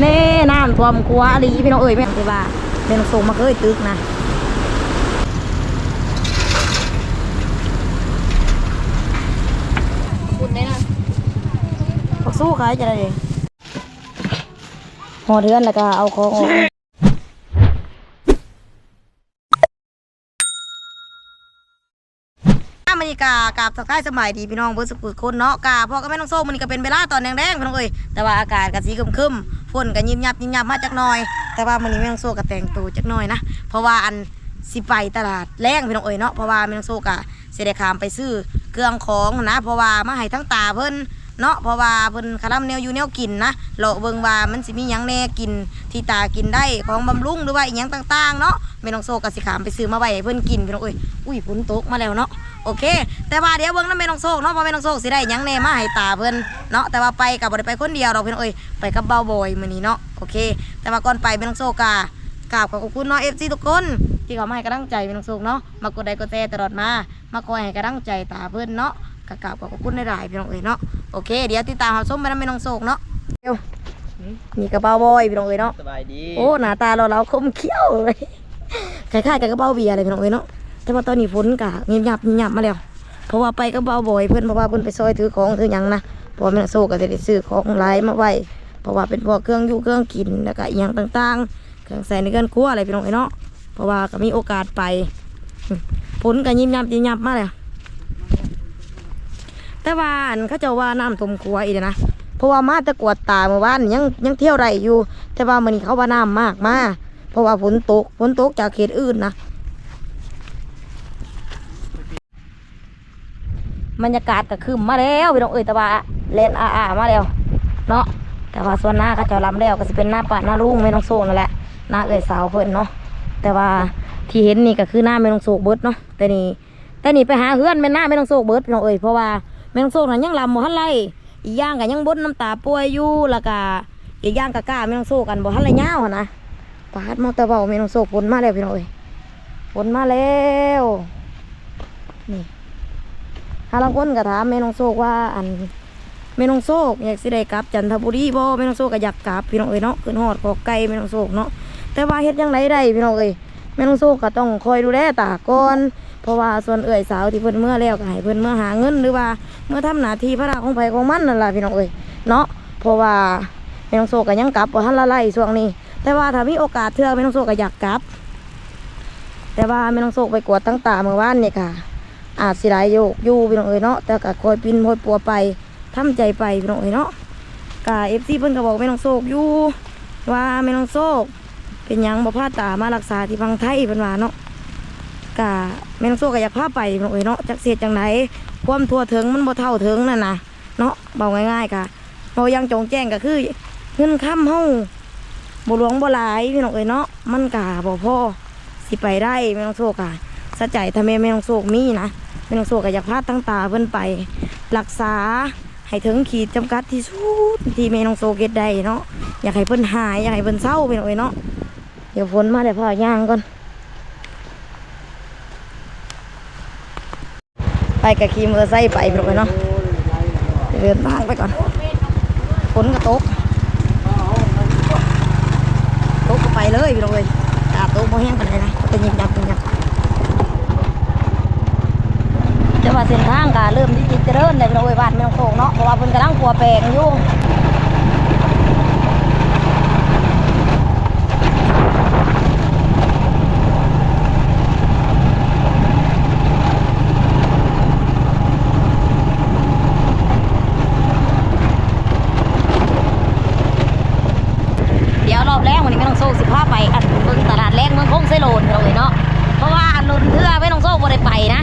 เน่น้ำท่วมครัวอลีพี่น้องเอ้ยแม่นคือว่าเป็นส่งมาเคยตึกนะคุณได้นะพักสู้ขายจะได้เองห่อเทือนแล้วก็เอาของออก นี่กากาบสักทายสมัยดีพี่น้องเบิร์สกุลคนเนาะกาพ่อก็แม่น้องโซ่มันนี่ก็เป็นเวลาตอนแดงๆพี่น้องเอ้ยแต่ว่าอากาศกับสีครึมๆฝนกับยิมยับยิมยับมาจักหน่อย แต่ว่ามันนี้แม่น้องโซ่กับแต่งตัวจักหน่อยนะเพราะว่าอันสิไปตลาดแรงพี่น้องเอ้ยเนาะเพราะว่าแม่น้องโซ่กับเสด้ขามไปซื้อเครื่องของนะเพราะว่ามาให้ทั้งตาเพิ่น เนาะเพราะว่าเพิ่นคาร่ำแนวอยู่แนวกินนะเลาะเบิ่งว่ามันสิมีหยังแน่กินที่ตากินได้ของบำรุงหรือว่าอีหยังต่างๆเนาะแม่น้องโซก็สิขามไปซื้อมาไว้ให้เพิ่นกินพี่น้องเอ้ยอุ้ยฝนตกมาแล้วเนาะโอเค แต่ว่าเดี๋ยวเบิ่งน้ำแม่น้องโซกเนาะเพราะแม่น้องโซกสิได้หยังแน่มาให้ตาเพิ่นเนาะแต่ว่าไปกับบ่ได้ไปคนเดียวเราเพิ่นเอ้ยไปกับเบาบอยมื้อนี้เนาะโอเค แต่ว่าก่อนไปแม่น้องโซกากราบขอบคุณเนาะ FC ทุกคนที่เขามาให้กำลังใจแม่น้องโซกเนาะมากดไลค์กดแชร์ตลอดมา มาคอยให้กำลังใจตาเพิ่อนเนาะ กกราบขอบคุณหลายพี่น้องเอ้ยเนาะโอเคเดี๋ยวติดตามรับชมไปนำแม่น้องโซกเนาะเดี๋ยวนี่กระเป๋าบอยพี่น้องเอ้ยเนาะสบายดีโอ้หน้าตาเราเราคมเขี้ยวเลยคล้ายๆกับกระเป๋าเบียร์อะไรพี่น้องเอ้ยเนาะแต่ว่าตอนนี้ฝนกะเงียบยับเงียบยับมาแล้วเพราะว่าไปก็เบาบอยเพื่อนเพราะว่าเพื่อนไปซอยถือของถือยังนะเพราะว่าแม่นโซ่ก็จะได้ซื้อของหลายมาไว้เพราะว่าเป็นพวกเครื่องอยู่เครื่องกินแล้วก็อหย่างต่างๆเครื่องใส่ในเครื่องครัวอะไรพี่น้องไอ้เนาะเพราะว่าก็มีโอกาสไปฝนก็ยิ้มยับยิ้มยับมาแล้ว แต่ว่าอันเขาเจะว่าน้ำทมครัวอีกนะเพราะว่ามาตะกวดตาเมื่อวานยังยังเที่ยวไรอยู่ แต่ว่ามันเขาว่าน้ำมากมาเพราะว่าฝนตกฝนตกจากเขตอื่นนะบรรยากาศก็คืมมาแล้วพี่น้องเอ้ยแต่ว่าเลนอาอามาแล้วเนาะแต่ว่าส่วนหน้าก็จะลำแล้วก็จะเป็นหน้าป่าหน้าลุงไม่ต้องโซกนั่นแหละหน้าเอ้ยสาวเพิ่นเนาะแต่ว่าที่เห็นนี่ก็คือหน้าไม่ต้องโซกเบิดเนาะแต่นี่แต่นี่ไปหาเฮือนเป็นหน้าไม่ต้องโซกเบิดพี่น้องเอ้ยเพราะว่า ม่ต้องโซกนั้นยังลำบ่ทันไรอีกอย่างก็ยังบดน้ำตาป่วยอยู่แล้วก็อีกอย่างก็กล้าไม่ต้องโซกกันบ่ทันไรยาหนะปาดมอเตอร์เบาไม่ต้องโซกฝนมาแล้วพี่น้องเอ้ยฝนมาแล้วนี่ฮาลังคนก็ถามแม่น้องโซกว่าอันแม่น้องโซกอยากสิได้กลับจันทบุรีบ่แม่น้องโซกก็อยากกลับพี่น้องเอ้ยเนาะขึ้นฮอดขอไก่แม่น้องโซกเนาะแต่ว่าเฮ็ดยังไงได้พี่น้องเอ้ยแม่น้องโซกก็ต้องคอยดูแลตาก่อน เพราะว่าส่วนเอ้อยสาวที่เพิ่นเมื่อแล้วก็ให้เพิ่นเมื่อหาเงินหรือว่าเมื่อทำหน้าที่พระราของไผของมันนั่นล่ะพี่น้องเอ้ยเนาะเพราะว่าแม่น้องโซกก็ยังกลับบ่ทันละไล่ช่วงนี้ แต่ว่าถ้ามีโอกาสเทื่อแม่น้องโซกก็อยากกลับ แต่ว่าแม่น้องโซกไปกวดตั้งตาเมื่อวานนี่ค่ะ อาจสิได้โยกอยู่พี่น้องเอ๋ยเนาะแต่ก็คอยปินคอยปัวไปทำใจไปพี่น้องเอ๋ยเนาะกาเอฟซีเพิ่นก็บอกแม่น้องโศกอยู่ว่าแม่น้องโศกเป็นยังบ่พาตามารักษาที่พังไทยเพิ่นว่าเนาะ กาแม่น้องโศกก็อยากพาไปพี่น้องเอ๋ยเนาะจักเสียจังไดความทั่วถึงมันบ่เท่าถึงนั่นนะเนาะเบาง่ายๆค่ะเรายังจงแจ้งก็คือ เงินค้ำเฮาบ่หลวงบ่หลายพี่น้องเอ๋ยเนาะมันกะบ่พอสิไปได้แม่น้องโศกอะสะใจทำไมแม่น้องโศกมีนะแม่น้องโศกก็อยากพาตั้งตาเพิ่นไปรักษาให้ถึงขีดจำกัดที่สุดที่แม่น้องโศกเก็ดได้เนาะอยากให้เพิ่นหายอยากให้เพิ่นเศร้าไปหน่อยเนาะเดี๋ยวฝนมาเดี๋ยวพ่อย่างก่อน ไปกับขี่มอเตอร์ไซค์ไปไปเนาะเดินทางไปก่อนฝนก็ตกตกก็ไปเลยพี่น้องเลยตาตกบ่แห้งปานใดนะก็ยิบยับยิบยับจะว่าเส้นทางก็เริ่มที่จะเจริญเลยเราไว้บ้านแม่ต้องโศกเนาะเพราะว่าเพิ่นกำลังปัวแปลงอยู่เดี๋ยวรอบแรกวันนี้ไม่ต้องโศกสิพาไปอันเบิ่งตลาดแรกเมืองคงไซโลนเราเลยเนาะเพราะว่าอันลุนเทื่อไม่ต้องโศกบ่ได้ไปนะ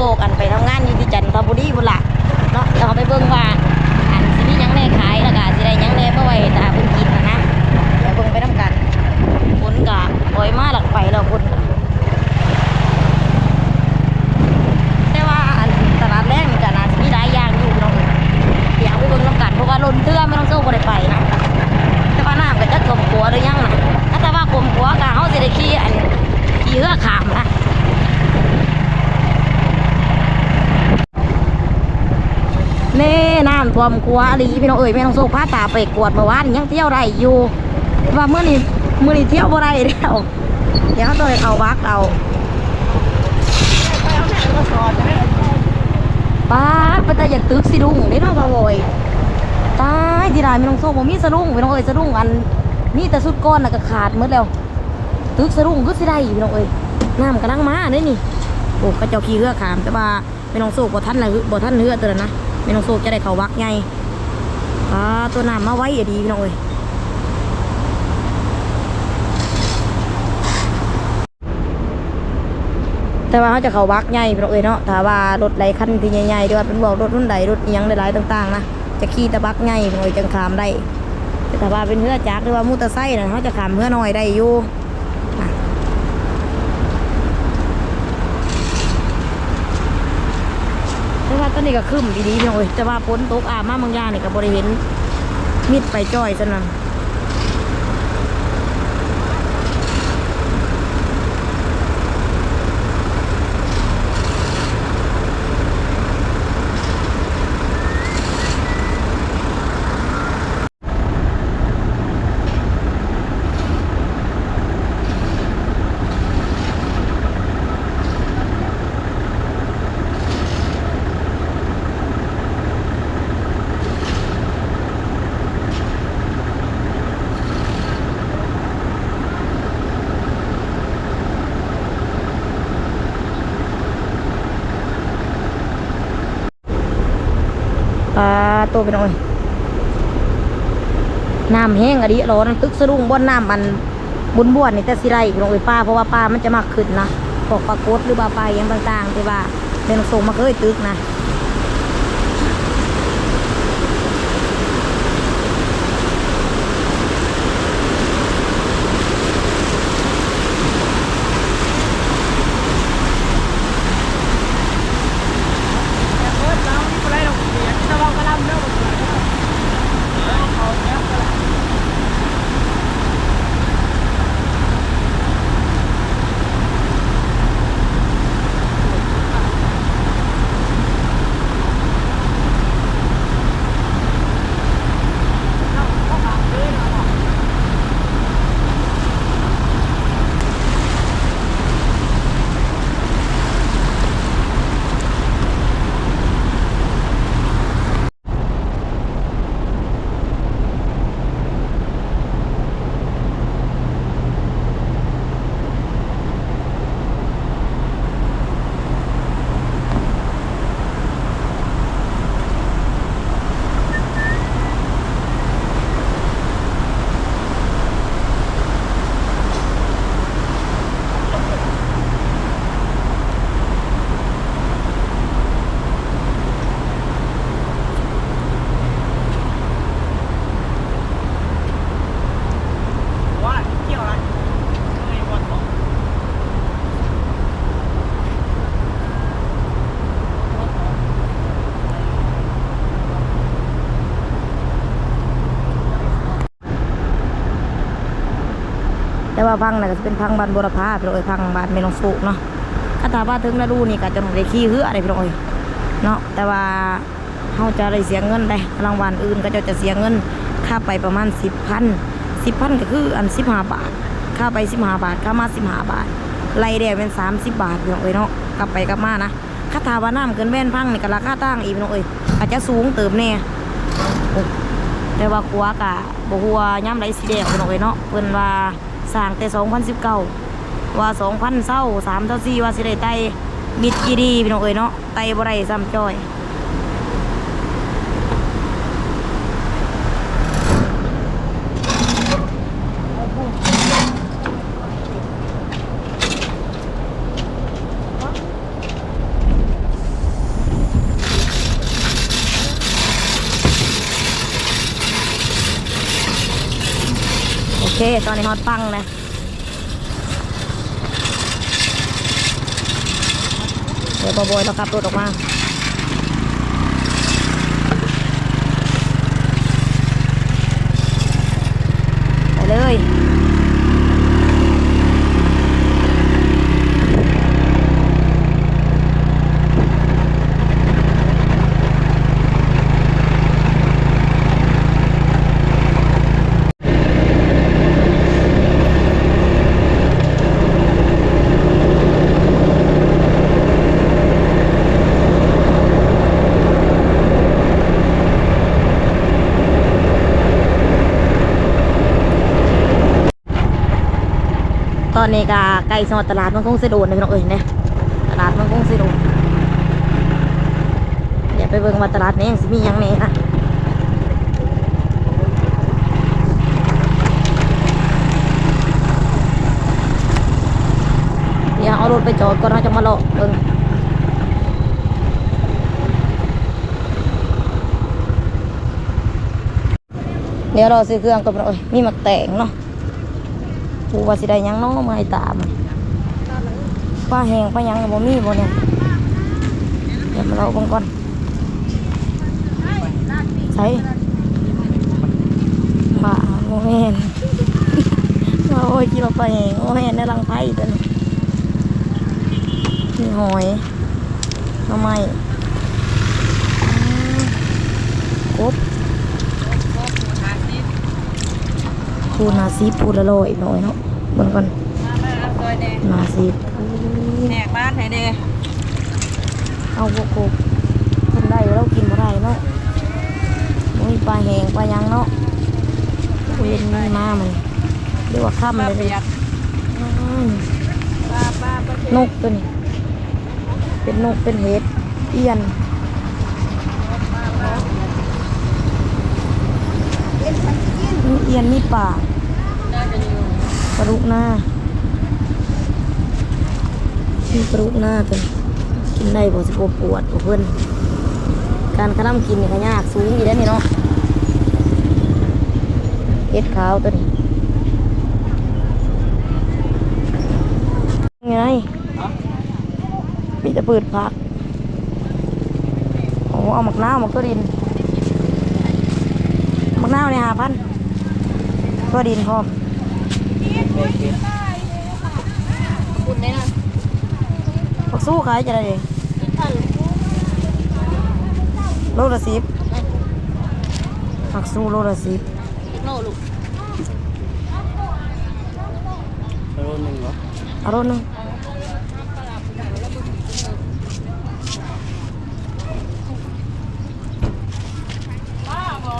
แต่ไม่ต้องโศกกันไปทำงานอยู่ที่จันทบุรีพุ่นละเนาะเดี๋ยวเราไปเบิ่งว่าอันสิมียังแน่ขายแล้วก็สิได้ยังแน่เมื่อไว้ตาเพิ่นกินนะนะเดี๋ยวเบิ่งไปนํกันฝนก็ปล่อยมาหลักไปแล้วฝนแต่ว่าอันตลาดแรกนี่ก็น่าสิมีหลายอย่างอยู่พี่น้องเดี๋ยวไปเบิ่งนํกันเพราะว่าลนเทื่อไม่ต้องโศกบ่ได้ไปนะแต่ว่าน้ำก็จะกลมกัวหรือยังนะถ้าแต่ว่ากลมกัวก็เขาจะได้ขี่อันขี่เรือขามนะ เน่น้ำท่วมครัวอลีพี่น้องเอ๋ยแม่น้องโซพาตาไปกวดเมื่อวานยังเที่ยวได้อยู่ ว่าเมื่อนี้เมื่อนี้เที่ยวบ่ได้แล้วเดี๋ยวเขาต้องไปเอาวักเอาป้าไปแต่อยาตึกสิลุงนี่น้องบาวอยตายที่ไรแม่น้องโซบ่มีสะดุ้งพี่น้องเอ๋ยสะดุ้งอันนี่แต่สุดก้อนน่ะก็ขาดหมดแล้ว ตึกสะดุ้งก็สิได้พี่น้องเอ้ยน้ำกำลังมาเด้นี่โอ้กระเจ้าขี่เรือขามแต่ว่าไม่น้องโซกบ่ทันละบ่ทันเรือตัวนะ ไม่น้องโซกจะได้เขาวักไงอ่าตัวน้ำมาไว้อย่าดีพี่น้องเอ้ยแต่ว่าเขาจะเขาวักใหญ่พี่น้องเอ้ยเนาะถ้าว่ารถไหลคันที่ใหญ่ๆดีว่าเป็นบอกรถรุ่นใดรถยังหลายๆต่างๆนะจะขี่ตะบักใหญ่พี่น้องเอ้ยจังขามได้แต่ถ้าว่าเป็นเรือจักรหรือว่ามูเตอร์ไซค์น่ะเขาจะขามเรือน้อยได้อยู่ แต่ว่าต อนนี้ก็คึ้มดีๆพี่น้องเอ้ยแต่ว่าฝนตกอ่ามาบางอย่างนี่ก็บริเห็นมิดไปจ้อยซะนั่น ปลาโตไปหน่อยน้ำแห้งอดีร้อนตึกสะดุ้งบนน้ำมันบุนบวนนี่แต่สิไรพี่น้องเอ้ยป้าเพราะว่าปลามันจะมากขึ้นนะพวกปลากดหรือปลาปลาอย่างต่างๆที่ว่าเป็นส่งมาเคยตึกนะ ว่าเกี่ยวอะไรไม่วันของ แต่ ว่าพังนะก็จะเป็นพังบานบุรพาพี่น้องเอ้ยพังบานเมลงสุกเนาะถ้าถามว่าถึงฤดูนี่ก็จะได้ขี้เหืออะไรพี่น้องเอ้ยเนาะแต่ว่าเขาจะได้เสียเงินได้รางวัลอื่นก็จะจะเสียเงินค่าไปประมาณสิบพันสิบพันก็คืออันสิบห้าบาท ค่าไปสิบห้าบาท ค่ามาสิบห้าบาทไล่เดียเป็นสามสิบบาทพี่น้องเอ้ยเนาะกลับไปกลับมานะค่าถาว่าน้ำเกินแว่นพังนี่ก็ราคาตั้งอีกพี่น้องเอ้ยอาจจะสูงเติมแน่แต่ว่าคัวกะบ่ฮู้ว่าย่ำไรสิแดงพิ่นเอาไว้เนาะเพิ่นว่า สร้างแต่ 2019 ว่า 2000เศร้า3เท่า4ว่าสิได้ไตมิดกีดีพี่น้องเอ๋ยเนาะไตบ่ได้ซ้ำจ้อย เคตอนนี้ฮอตปังนะเดี๋ยวบอยๆเราขับรถออกมาไปเลย อนนี้ก็ใกล้สอดตลาดมันคงเสยโดนนะพี่น้องเอ้ยเนี่ยตลาดมันคงเสยโดนเดี๋ยวไปเบิ่งว่าตลาดนี้ยังสิมียังแหน่นะเดี๋ยวเอารถไปจอดก่อนเราจะมาเลาะเบิ่งเดี๋ยวเราซื้อเครื่องก่อนพี่องเอ้ยมีหมักแตงเนาะ กูว่าสิได้ยังเนาะมาให้ตามป้าแหงป้ายังบ่มีบ่เนี่ยเดี๋ยวมาเราบงก่อนใช่บ้าโมเมนว่โอ้ยกินเราไปแหงโมเมนในรังไผ่ตัวนี้มีหอยหน่อไมอืมกบ คูนาซีพูละโลอีกหน่อยเนาะเบิ่งก่อนมามาเอาซอยแดนาซีแหกบ้านให้เดเอาพวกกูคนได้เรากินบ่ได้เนาะโอ้ยปลาแหงปลายังเนาะเวียนมามันเรียกว่าค่ำป้าเลยเปีเลยนกตัวนี้เป็นนกเป็นเห็ดเอียน มีเอียนมีป่าน่าจะอยู่ปรุกหน้ามีปลุกหน้าตัวนี้กินได้บ่สิบ่ปวดบ่เพิ่นการกระทำกินนี่ก็ยากสูงอยู่แล้วนี่เนาะเห็ดขาวตัวนี้ไงมีแต่ปืดผักโอ้เอาหมักน้าวหมักตัวดินหมักน้าวเนี่ยหาพัน ตัวดินพร้อมคุณได้นะผักสู้ขายจะได้เลยโลละสิบผักสู้โลละสิบโน่ลูกโลหนึ่งเหรอเอาโลหนึงบอ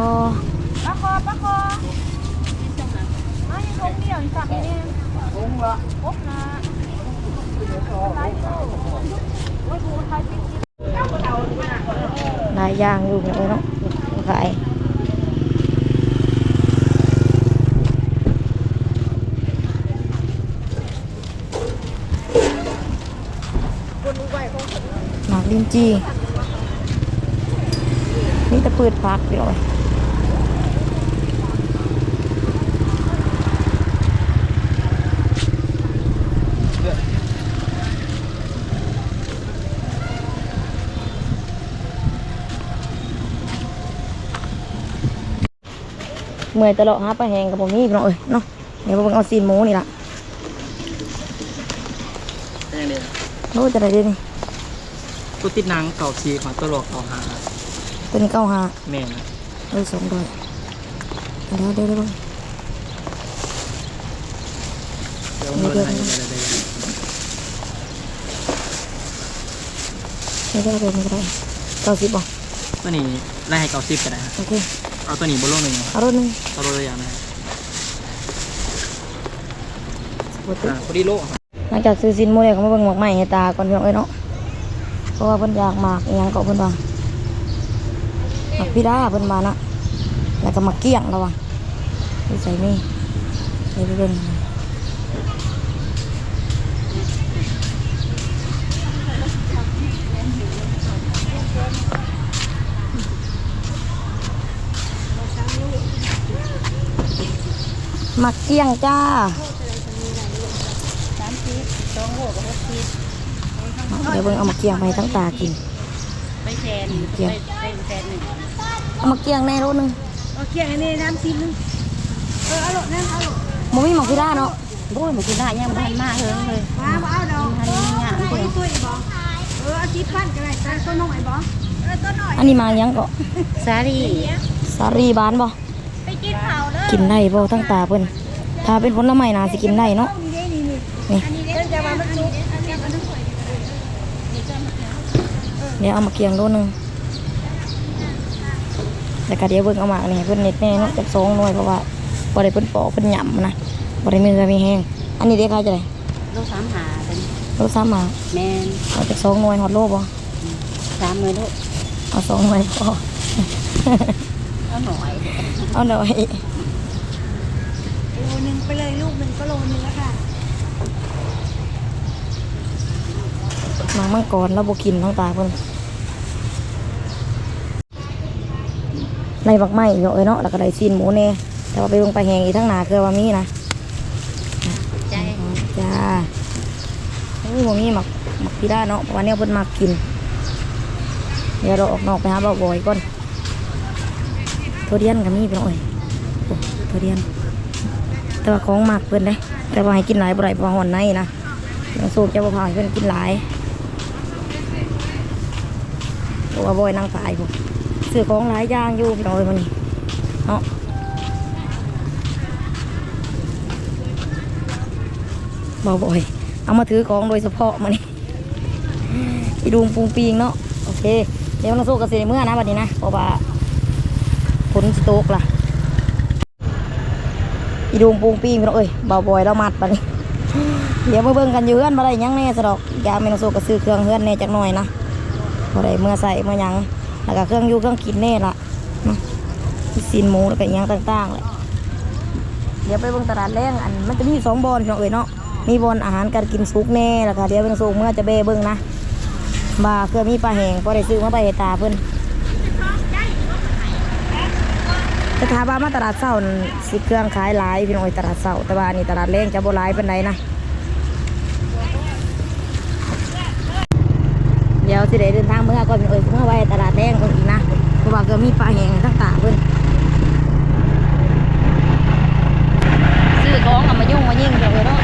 ปลาคอปลาคอมายังคงเดี่ยวสั่งนี่คงละครบนะไลฟ์โซ่โอ้ยกูทายติ๊กหลายอย่างอยู่เนี่ยเนาะขายหมากลินจีนี่จะปืดพักเดียวเลย เมื่อยตลอดหาปลาแหงกับผมนี่พี่น้องเอ้ยเนาะเดี๋ยวผมเอาซีนหมูนี่ละแค่นี้โน้จะได้ดีนี่กูติดหนังเก่าชีของตัวหลอกเก่าหาตัวนี้เก้าหาแม่นะเออสองดอยเดี๋ยวเดี๋ยวเดี๋ยวเดี๋ยวเงินให้เดี๋ยวเดี๋ยวเดี๋ยวเดี๋ยวเดี๋ยวเดี๋ยวเก้าสิบบ่ตัวนี้ไล่ให้เก่าซิบก็ได้ครับโอเค เอาตัวนี้บนโลหนึ่งเอารถหนึงเอาโลละอย่างนะครับปกติอ่าพอดีโลหลังจากซื้อสินหมูเนี่ยเขามาเบิ่งหมากใหม่ให้ตาก่อนพี่น้องเอ้ยเนาะเพราะว่าเพิ่นอยากหมากอหยังก็เพิ่นว่าหมากพี่ดาเพิ่นมานะแล้วก็หมากเกี้ยงระวังดูใส่นี่ใส่ไปเบิ่ง หมักเกี้ยงจ้าเดี๋ยวเบิ่งเอามาเกียงไปทั้งตากินไปแชร์เกียงไปแชร์หนึ่งเอามาเกียงในรถหนึงโอเคอันนี้น้ำซิมนึงเออเอาหลดน้ำเอาหลดมมีหมักพิราเนาะโอ้ยมันกินได้ยังพันมากเลยเลยมาเอาดอกพันนี่งามเลยตุ้ยบอเอออาทิตย์พันก็ได้แต่ต้นน้อยบอเออต้นน้อยอันนี้มาหยังก็สาลีสารีบานบ่ไปกินข้าวเด้อ กินได้บ่ทั้งตาเพิ่นถ้าเป็นผลไม้น่าสิกินได้เนาะนี่เด้นี่นี่นี่อันนี้เด้จะมามันซุกอันนี้มันต้องสวยมเดี๋ยวเอามาเคียงโลนึงแล้วก็เดี๋ยวเบิ่งเอามานี่เพิ่นเน็ตแน่เนาะจักสองหน่วยเพราะว่าบ่ได้เพิ่นปอกเพิ่นหย่ำนะบ่ได้มือก็มีแห้งอันนี้เด็กเขาจะได้โลสามหาเป็นโลซ้ำมาแมนเอาจักสองหน่วยฮอดโลบ่สามเลยลูกเอาสองหน่วยพอเอาหน่อยเอาหน่อยโล นึงไปเลยลูกหนึ่งก็โลนึงแล้วค่ะมามังกรแล้วบ่กินทั้งตาเพิ่นในบักไม้เนาะเอ้ยเนาะแล้วก็ได้ซีนหมูแน่แต่ว่าไปลงไปแหงอีกทั้งหนาคือว่ามีนะใจจ้าโอ้ยบ่มีหมักหมักพี่ด้าเนาะเพราะว่าเนี่ยเพิ่นมักกิน เดี๋ยวเราออกนอกไปหาบ่าวบอยก่อนทุเรียนก็มีพี่น้องเอ้ยโอ้ทุเรียน แต่ว่าของหมักเพิ่นได้ แต่ว่าให้กินหลายบ่ได้เพราะว่าหอนในนะยังสูบจะบ่พาให้เพิ่นกินหลายเพราะว่าบอยนั่งตายพุ่นซื้อของหลายอย่างอยู่พี่น้องเอ้ยมื้อนี้เนาะบาบ่อย เอามาถือของโดยเฉพาะมานี่อีดุงปุงปิงเนาะโอเค เดี๋ยวเราสู้กับเสียเมื่อนะบัดนี้นะเพราะว่าฝนสโตกล่ะ อีดุงปุงปิงพี่น้องเอ้ยเบาบ่อยเรามัดบัดนี้เดี๋ยวมาเบิ่งกันอยู่เฮือนมาได้ยังแน่สะดอกยามแม่นองสู้ก็ซื้อเครื่องเฮือนแน่จักหน่อยนะบ่ได้เมื่อใส่เมื่อยังแล้วก็เครื่องยู่เครื่องกินแน่ละซีนหมูแล้วก็ยังต่างๆแหละเดี๋ยวไปเบิ่งตลาดแรงอันมันจะมีสองบอนพี่น้องเอ๋ยเนาะมีบอนอาหารการกินซุกแน่แล้วก็เดี๋ยวเป็นซุกเมื่อจะเบ้เบิ่งนะบ่าเคยมีปลาแหงพอได้ซื้อมาไปให้ตาเพิ่น จะถามว่ามาตลาดเศร้าสิเครื่องขายหลายพี่น้องตลาดเศร้าแต่ว่านี่ตลาดแรงจะบ่หลายเป็นไรนะเดี๋ยวสิได้เดินทางเมื่อก่อนเอ้ยเมื่อไว้ตลาดแรงเพิ่นอีกนะเพราะว่าเคยมีปลาแห้งต่างๆเพิ่นซื้อของเอามายุ่งมายิ่งเดี๋ยวเนาะ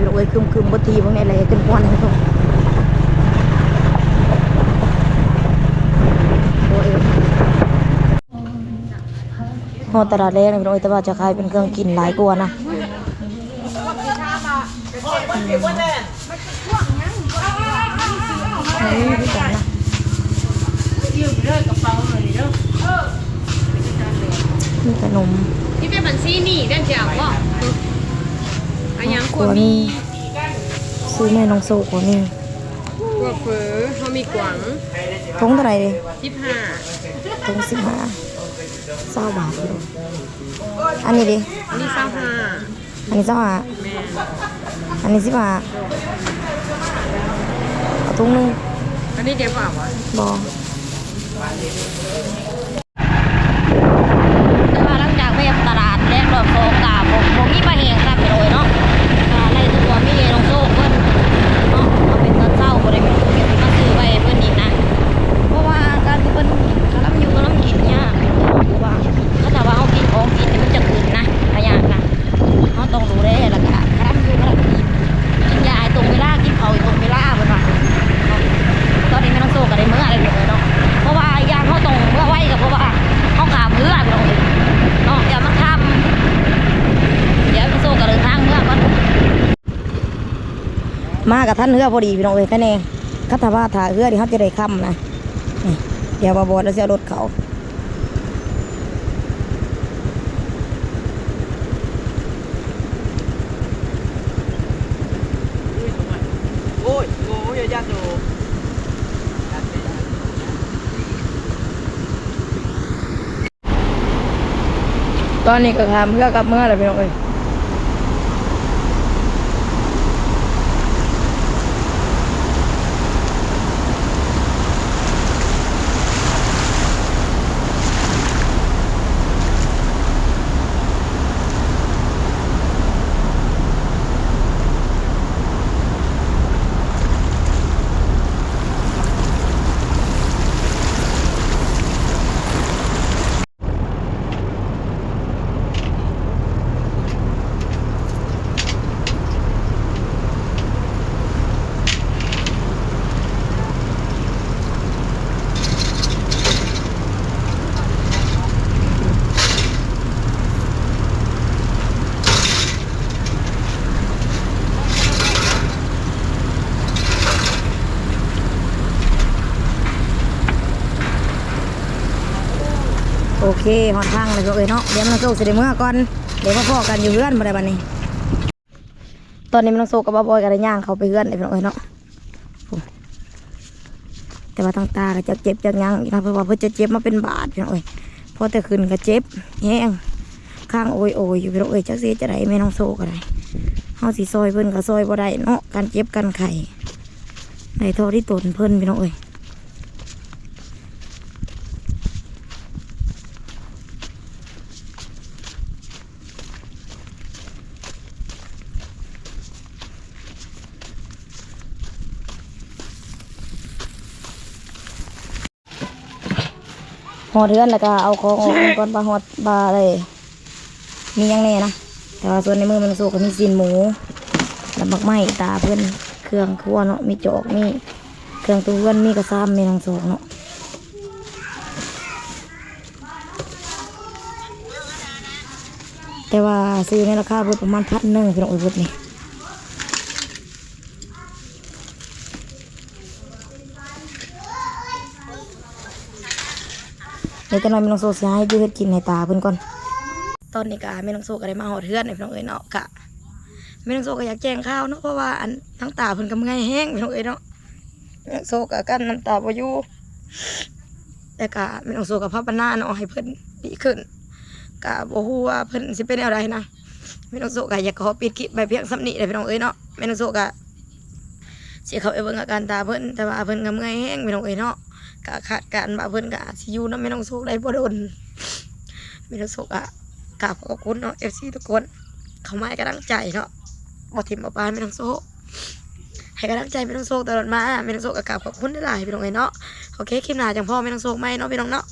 เลยเอ้ยคึมคึมบทีพวกนี้เลยขึ้นควันให้พวกโอ้ยฮอตลาดแรกนะพี่น้องแต่ว่าจะขายเป็นเครื่องกินหลายกว่านะอืมพี่ขนมนี่เป็นบัญชีนี่เรื่องเจียวก็ อันยังกกว่าว่ามีมีซื้อแม่น้องโซกว่ามีกว่าเฟอเขามีกวางทงเท่าไหร่ดิสิบห้าทงสิบห้าเศร้าบาทเลยอันนี้ดิอันนี้เศร้าห้าอันนี้เศร้าห้าแม่อันนี้สิบห้าเอาถุงหนึงอันนี้เดี๋ยวเปล่าวะบอแต่ว่าหลังจากไปตลาดและรอบโซกาผมผมมีปลาแห้งครับไปเลยเนาะอ่าในตัวมีน้องโซ่เพิ่นเนาะเอาเป็นตอนเศร้าบ่ ได้เป็นเก็บมาซื้อไปเพิ่นอีกนะ เพราะว่าการที่เพิ่นกำลังอยู่กำลังกินเนี่ยถือว่าเขาแต่ว่าเอากินของกินนี่มันจะขึ้นนะพยากนะเขาต้องดูแล กับท่านเรือพอดีพี่น้องเอ้ยแค่นี้คัตว่าถ่าเรือที่เขาจะได้ค่ำนะนี่เดี๋ยวบาบอดแล้วจะเอารถเขาโอ้ยโอ้ยญาติโยตอนนี้ก็ทำเพื่อกลับเมื่อไรพี่น้องเอ้ย เคหอดทางเลยพี่น้องเอ้ยเนาะเดี๋ยวมันโซ่เสได็จเมื่อก่อนเดี๋ยวมาพ่อกันอยู่เพื่อนมาได้บัดนี้ ตอนนี้มันต้องโซ่กับบ้าบอยกันได้ย่างเขาไปเพื่อนเลยพี่น้องเอ้ยเนาะแต่ว่าทางตาก็จะเจ็บจะยังนะเพราะว่าเพื่อจะเจ็บมาเป็นบาดพี่น้องเอ้ยพอแต่ขึ้นก็เจ็บแห้งข้างโอยโอยอยู่พี่น้องเอ้ยจักสีจะได้ไม่ต้องโซ่ก็ได้เฮาสิซอยเพิ่นก็ซอยบ่ได้เนาะการเจ็บกันไข่ในท่อที่ตนเพิ่นพี่น้องเอ้ย หอดเทือนแล้วก็เอาของออกก่อนปลาหอดปลาอะไรมียังแน่นะแต่ว่าส่วนในมือมันสูก็มีซีนหมูแล้วบักไม้ตาเพื่อนเครื่องครัวเนาะมีจอกมีเครื่องตัวเพื่อนมีกระซ้ำมีทั้งสองเนาะแต่ว่าซื้อในราคาเพิ่นประมาณพันหนึ่งพี่น้องเอ้ยพิ่นนี่ ดี๋ยวจะนอนไม่ต้องโซ่เสียให้ดูเฮ็ดกินในตาเพิ่นก่อน ตอนนี้กะไม่ต้องโซ่ก็ได้มาหอดเทือนในพี่น้องเอ้ยเนาะกะไม่ต้องโซ่ก็อยากแจ้งข่าวเนาะเพราะว่าอันทั้งตาเพิ่นก็เมื่อยแห้งพี่น้องเอ้ยเนาะไม่ต้องโซ่ก็กันน้ำตาบ่อยู่แต่กะไม่ต้องโซ่กับพระบรรณาเนาะให้เพิ่นดีขึ้นกะบ่ฮู้ว่าเพิ่นสิเป็นแนวใดนะไม่ต้องโซ่ก็อยากขอปิดคลิปไปเพียงสำนี้เลยพี่น้องเอ้ยเนาะไม่ต้องโซ่ก็สิเขาไปเบิ่งอาการตาเพิ่นแต่ว่าเพิ่นก็เมื่อยแห้งพี่น้องเอ้ยเนาะ ก็ขาดการว่าเพิ่นกะสิอยู่เนาะไม่ต้องโศกได้บ่โดนไม่ต้องโศกอะกราบขอบคุณเนาะ FC ทุกคน เขามาให้กำลังใจเนาะบ่ทิมบ่ปานไม่ต้องโศกให้กำลังใจไม่ต้องโศกตลอดมาไม่ต้องโศกกะกราบขอบคุณหลายๆพี่น้องไอ้เนาะ โอเค คลิปหน้าจังพ่อไม่ต้องโศกไหมเนาะพี่น้องเนาะ